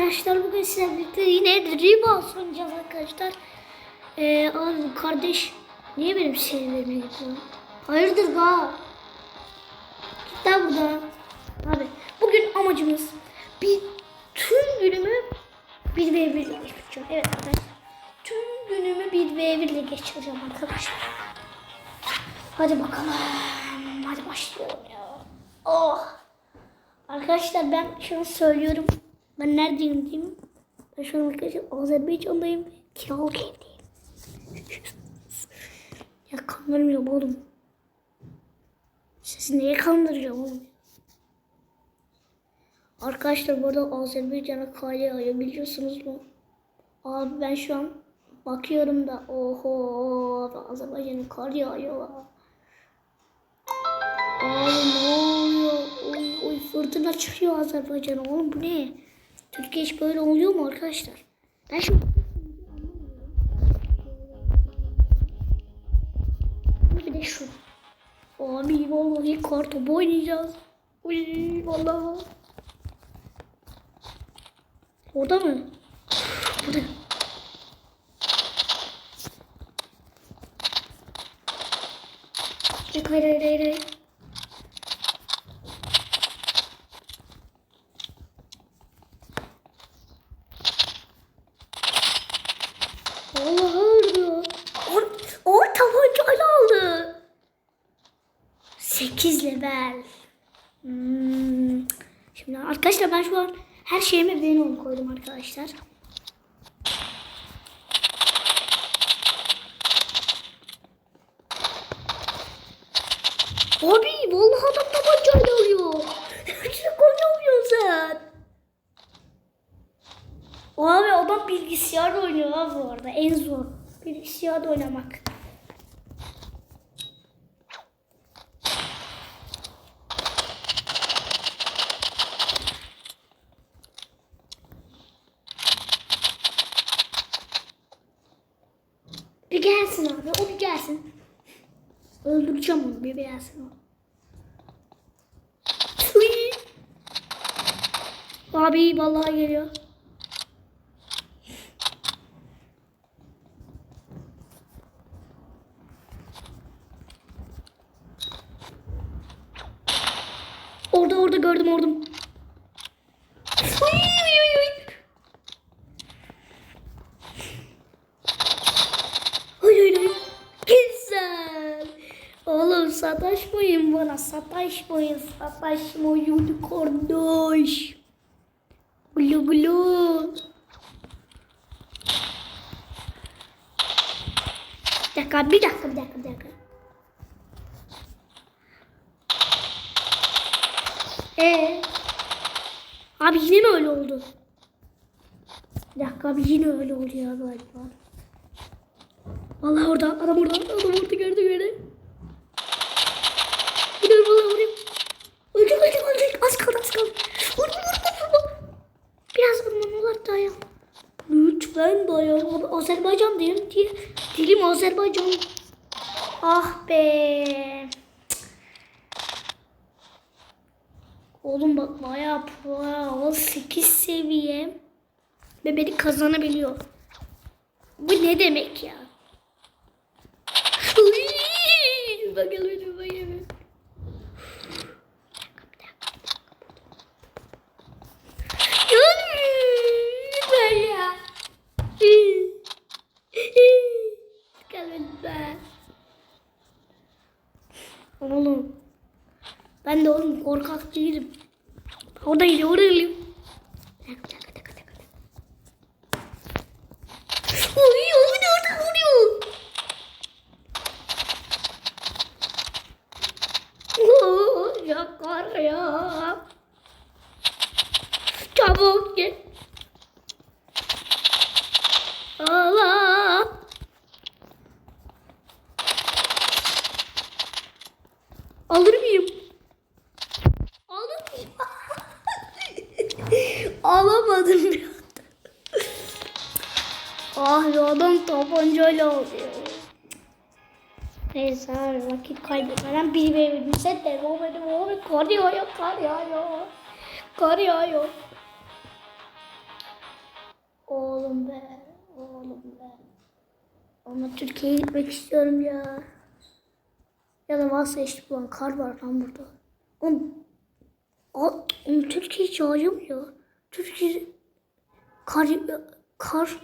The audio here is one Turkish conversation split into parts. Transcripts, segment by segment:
Arkadaşlar bugün sizlerle birlikte yine Rebounds oynayacağız arkadaşlar. Ee, abi kardeş niye benim şeylerime gidiyor? Hayırdır ga? Git lan buradan. Abi bugün amacımız bir tüm günümü bir v 1 ile geçireceğim. Evet arkadaşlar. Tüm günümü bir v 1 ile geçireceğim arkadaşlar. Hadi bakalım. Hadi başlayalım ya. Oh. Arkadaşlar ben şunu söylüyorum. Ben neredeyim diyeyim. Ben şu an arkadaşlar Azerbaycan'dayım. Kiralık evdeyim. ya kandırmıyorum oğlum. Sizi neye kandıracağım oğlum? Arkadaşlar burada Azerbaycan'a kar yağıyor biliyorsunuz mu? Abi ben şu an bakıyorum da oho abi Azerbaycan'a kar yağıyor. Abi ne oluyor? Oy, oy fırtına çıkıyor Azerbaycan'a. Oğlum bu ne? Türkiye hiç böyle oluyor mu arkadaşlar? Ben şu bir de şu. Abi vallahi kar topu oynayacağız. Uy vallahi. Orada mı? Burada. Yok hayır hayır hayır. hayır. Allah öldü. O, o tabancayla aldı. 8 level. Hmm. Şimdi arkadaşlar ben şu an her şeyime Venom koydum arkadaşlar. Abi vallahi adam tabancayla alıyor. Şuna koyamıyorsun sen. Abi adam bilgisayarda oynuyor abi bu arada. En zor. Bilgisayarda oynamak. Bir gelsin abi. O bir gelsin. Onu. Bir gelsin o. Uy. Abi vallahi geliyor. Orada orada gördüm orada. Uy, uy, uy, uy. Uy, uy, uy. Güzel. Oğlum sataşmayın bana. Sataşmayın. Sataşmayın kardeş. Gulu gulu. Bir dakika, bir dakika, bir dakika, bir dakika. Ee, abi yine mi öyle oldu? Bir dakika abi yine öyle oluyor galiba. Vallahi orada adam orada adam orada gördü gördü. Az kaldı az kaldı. Vurma vurma vurma. Biraz vurmamalar dayan. Lütfen dayan. Abi Azerbaycan diyelim diye. Dilim Azerbaycan. Ah be. Oğlum bak bayağı pro. 8 seviye. Ve beni kazanabiliyor. Bu ne demek ya? Uy! Bak gel bak gel. Ben ya. Gel lütfen. Oğlum. Ben de oğlum korkak değilim. Orada geliyor, orada geliyor. Dakika, bir oy, orada vuruyor. Oo, yakar ya. Çabuk gel. Vakit kaybetmeden bir ve birimize devam edelim. Abi kar yağıyor, kar yağıyor. Kar yağıyor. Oğlum be. Oğlum be. Ama Türkiye'ye gitmek istiyorum ya. Ya da işte ulan kar var lan burada. Oğlum, oğlum Türkiye hiç yağıyor Türkiye kar, kar,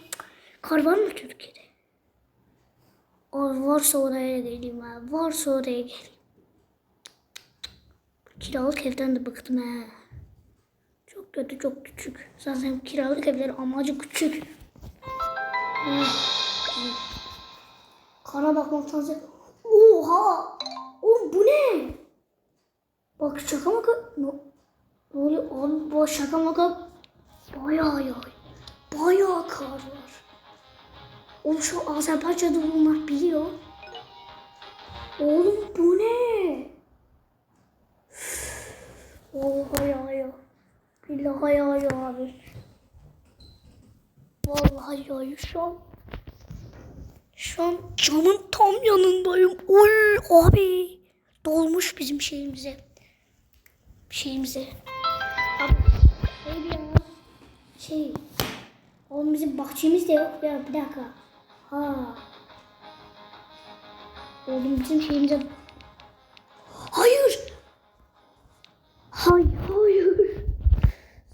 kar var mı Türkiye'de? Varsa oraya geleyim ha. Varsa oraya geleyim. Kiralık evden de bıktım he. Çok kötü, çok küçük. Zaten kiralık evlerin amacı küçük. Kara bakmaktan zevk. Oha! Oğlum bu ne? Bak şaka maka... Ne, ne oluyor? Abi bu şaka maka... Bayağı yağ. Bayağı kar var. Oğlum şu Azerbaycan'da bunlar biliyor. Oğlum bu ne? Vallahi yağıyor. Billahi yağıyor abi. Vallahi yağıyor şu an. Şu an camın tam yanındayım. Oy abi. Dolmuş bizim şeyimize. Şeyimize. Abi şey ya. Şey. Oğlum bizim bahçemiz de yok ya. Bir dakika. Ha. Oğlum bizim şeyimize... Hayır. Hayır, hayır.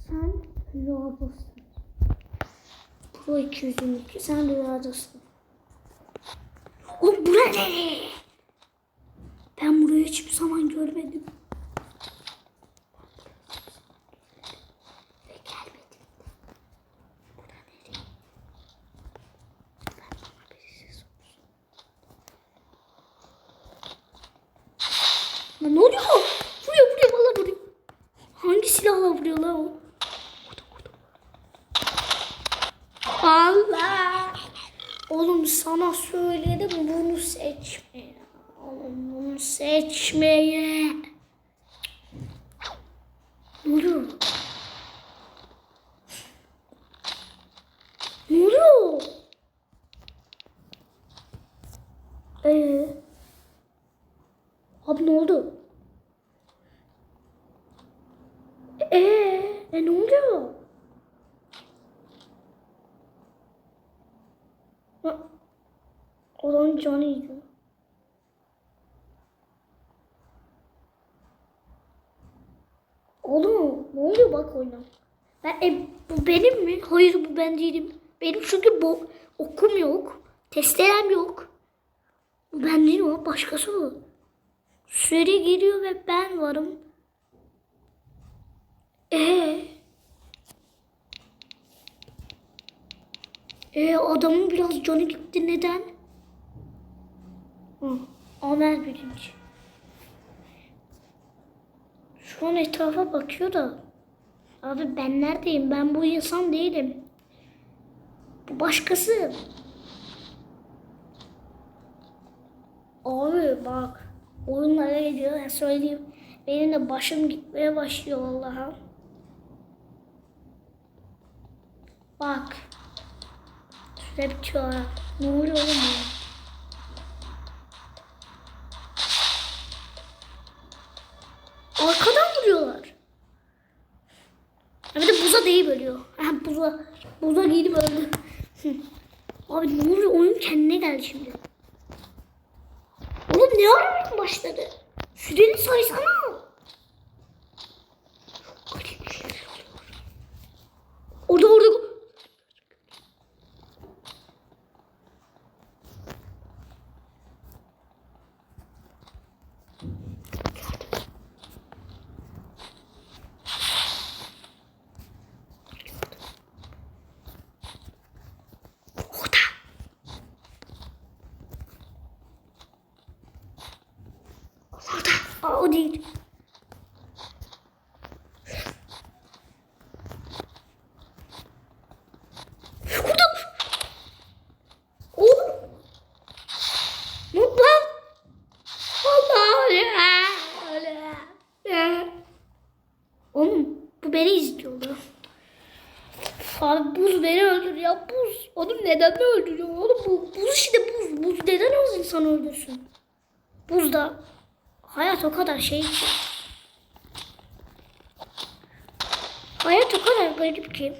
Sen rüyadasın. Pro 222. Sen rüyadasın. Oğlum bura ne? Ben burayı hiçbir zaman görmedim. Ve gelmedim. Bura nereye? Ben bana birisi sorsun. Lan ne oluyor? Vuruyor vuruyor valla vuruyor. Hangi silahla vuruyor lan o? Allah! Oğlum sana söyledim bunu seçme. Oğlum bunu seçmeye. Ne oluyor? Ee, abi ne oldu? Ee, e ne oluyor? Ha, Olan canı yiyor. Oğlum ne oluyor bak oyuna. Ben, e, bu benim mi? Hayır bu ben değilim. Benim çünkü bu okum yok. Testerem yok. Bu ben değilim o başkası bu. Süre geliyor ve ben varım. Ee. Ee adamın biraz canı gitti neden? Amel birinci. Şu an etrafa bakıyor da. Abi ben neredeyim? Ben bu insan değilim. Bu başkası. Abi bak. Oyunlara geliyor. Ben söyleyeyim. Benim de başım gitmeye başlıyor Allah'a. Bak. Şurada bitiyor. Ne oluyor oğlum? Arkadan vuruyorlar. Bir de buza değil bölüyor. Ha, buza, buza gelip öldü. Hı. Abi ne oluyor? Oyun kendine geldi şimdi. Oğlum ne ara oyun başladı? Süreni saysana. Orada orada. Orada. Orada. Aa, o değil. Burada. Oğlum. Mutlu. Allah ya. Oğlum bu beni izliyordu. Abi buz beni öldür ya buz. Oğlum neden mi öldürüyor oğlum bu buz işte buz. Buz neden az insan öldürsün? Buzda Hayat o kadar şey ki. Hayat o kadar garip ki.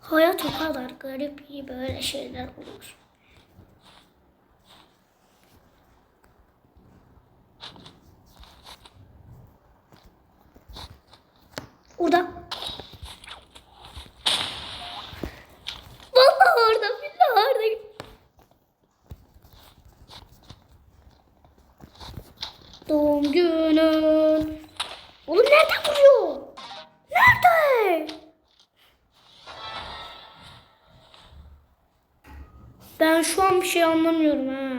Hayat o kadar garip ki böyle şeyler olur. Burada bir şey anlamıyorum ha.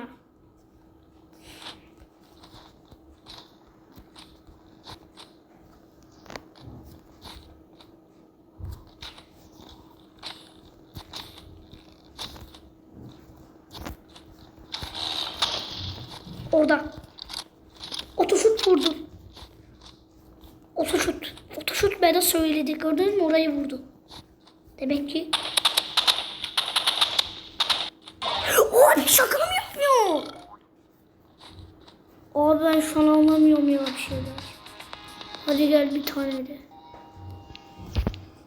Orada. Otoşut vurdum. Otoşut. Otoşut bana söyledi. Gördün mü orayı vurdu. Demek ki Abi şaka mı yapıyor? Abi ben şu an anlamıyorum ya bir şeyler. Hadi gel bir tane de.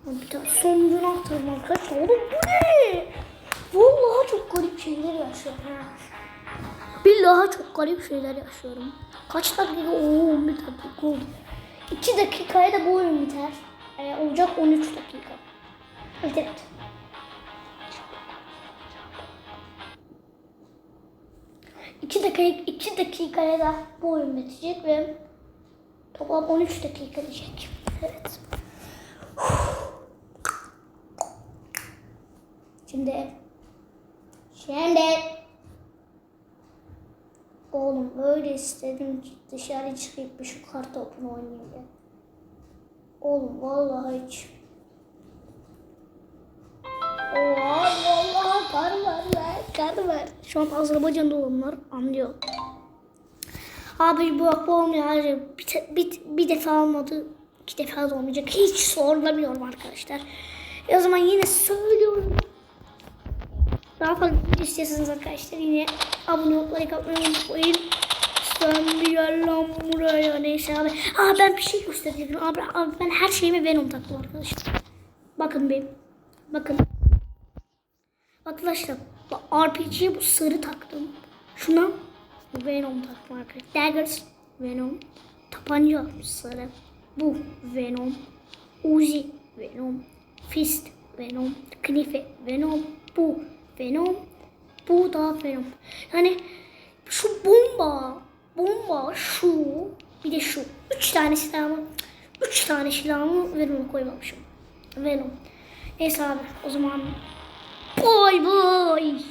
Bir tane sonucunu atalım arkadaşlar. Oğlum bu ne? Vallahi çok garip şeyler yaşıyorum. ha. Billahi çok garip şeyler yaşıyorum. Kaç dakika? Oo bir dakika oldu. 2 dakikaya da bu oyun biter. Ee, olacak 13 dakika. Evet evet. İki dakika, iki dakikaya da bu oyun bitecek ve toplam 13 dakika diyecek. Evet. Şimdi şimdi oğlum öyle istedim dışarı çıkıp bir şu kart topunu oynayayım. Oğlum vallahi hiç Oha vallahi kar var lan kar var. Şu an Azerbaycan'da olanlar anlıyor. Abi bu bu olmuyor. Hayır, bir, bir, bir defa olmadı. iki defa da olmayacak. Hiç zorlamıyorum arkadaşlar. E o zaman yine söylüyorum. Daha fazla istiyorsanız arkadaşlar yine abone olup like atmayı unutmayın. Sen bir gel lan buraya. Neyse abi. Aa ben bir şey göstereceğim. Abi, abi ben her şeyimi Venom taktım arkadaşlar. Bakın benim. Bakın. Arkadaşlar RPG'ye bu sarı taktım. Şuna Venom taktım arkadaşlar. Daggers Venom. Tapanca sarı. Bu Venom. Uzi Venom. Fist Venom. Knife Venom. Bu Venom. Bu da Venom. Yani şu bomba. Bomba şu. Bir de şu. Üç tane silahımı. Üç tane silahımı Venom'a koymamışım. Venom. Neyse abi o zaman Bay bay.